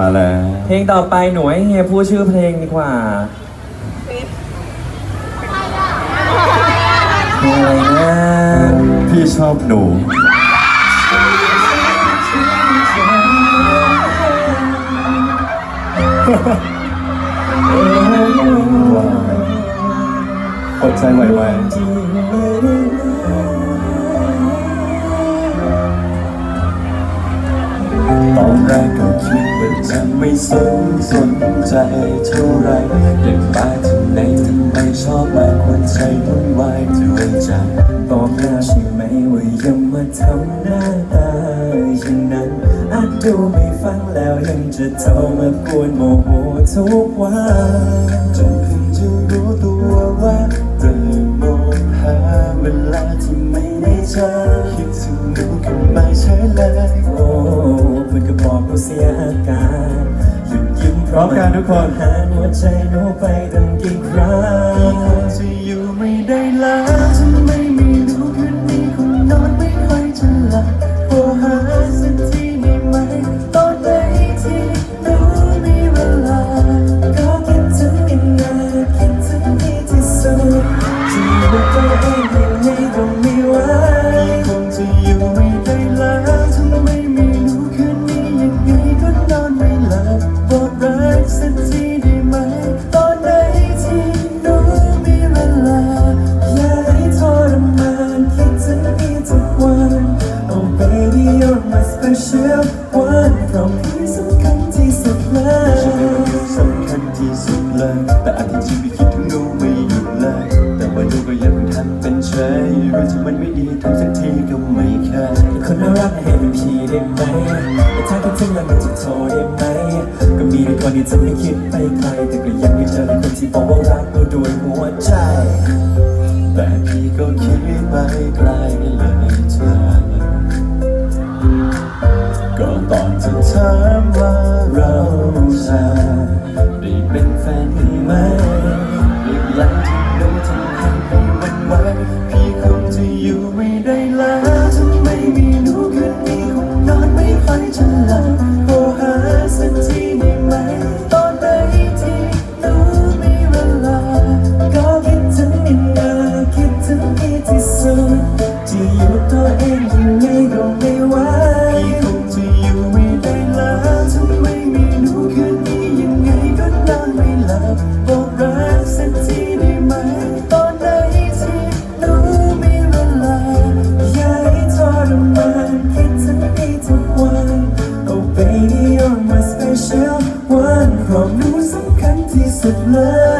มาแล้ว เพลงต่อไปหนูให้เฮียพูดชื่อเพลงดีกว่าเพลงอะไรนะพี่ชอบหนูว้าวอดใจไหวไหม ไม่สนสนใจเท่าไรเดินมาที่ไหนทำไมชอบมากวนใจวุ่นวายด้วยใจบอกแล้วใช่ไหมว่าย่ามาทำหน้าตาอย่างนั้นอาจดูไม่ฟังแล้วยังจะโทรมากวนโมโหทุกวันจนเพิ่งจะรู้ตัวว่าเริ่มมองหาเวลาที่ไม่ได้เจอคิดถึงหนูขึ้นมาเฉยเลยโอ้ บอกว่าเสียอาการหยุดยิ้มพร้อมกันทุกคนหาหัวใจหนูไปตั้งกี่ครั้งจะอยู่ไม่ได้แล้ว เราะพี่สำคัญที่สุดเลยฉันเป็นคนสำคัญที่สุดเลย แต่อันที่จริงไม่คิดถึงหนูไม่หยุดเลย แต่ว่าหนูก็ยังทำเป็นเฉยเรื่องที่มันไม่ดีทำสักทีก็ไม่เคยคนน่ารักให้เป็นพี่ได้ไหมแต่ถ้าคิดถึงแล้วมันจะโทรได้ไหม ก็มีแต่คนที่จะไม่คิดไปไกล แต่ก็ยังไม่เจอคนที่บอกว่ารักเราด้วยหัวใจ แต่พี่ก็คิดไปไกลเลยเธอ พี่คงจะอยู่ไม่ได้แล้วถ้าไม่มีหนูคืนนี้คงนอนไม่ค่อยจะหลับโทรหาสักทีได้ไหม ตอนไหนที่หนูมีเวลา ก็คิดถึงอีกนาคิดถึงพี่ที่สุดจะอยู่ตัวเองยังไงก็ไม่ไหวพี่คงจะอยู่ไม่ได้แล้วถ้าไม่มีหนูคืนนี้ยังไงก็นอนไม่หลับ baby you're my special one เพราะหนูสำคัญที่สุดเลย ย